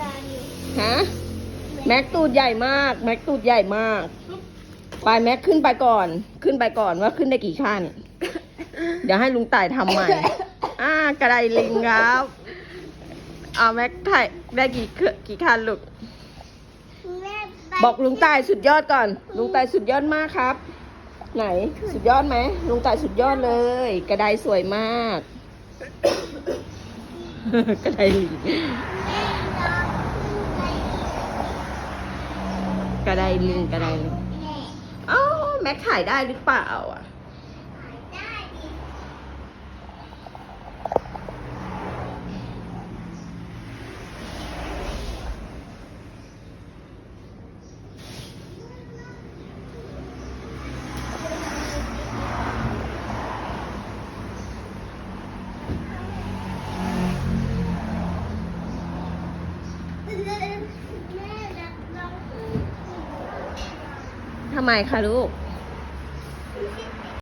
ตาอยู่ฮะแม็กตูดใหญ่มาก แม็กตูดใหญ่มากไปแม็กขึ้นไปก่อน ขึ้นไปก่อนว่าขึ้นได้กี่ขั้น เดี๋ยวให้ลุงต่ายทำใหม่ อ่ากระไดลิงครับเอาแม็กถ่ายได้กี่เคกี่ขั้นลูกแม่ไปบอกลุงต่ายสุดยอดก่อน ลุงต่ายสุดยอดมากครับ ไหนสุดยอดไหมลุงต่ายสุดยอดเลย กระไดสวยมาก กระไดลิง แม่รอขึ้นไป กระไดลิงกระไดลิงเอ้าแม็กถ่ายได้หรือเปล่าอะ ถ่ายได้ดิ แม่รักน้องขึ้น ทำไมคะลูก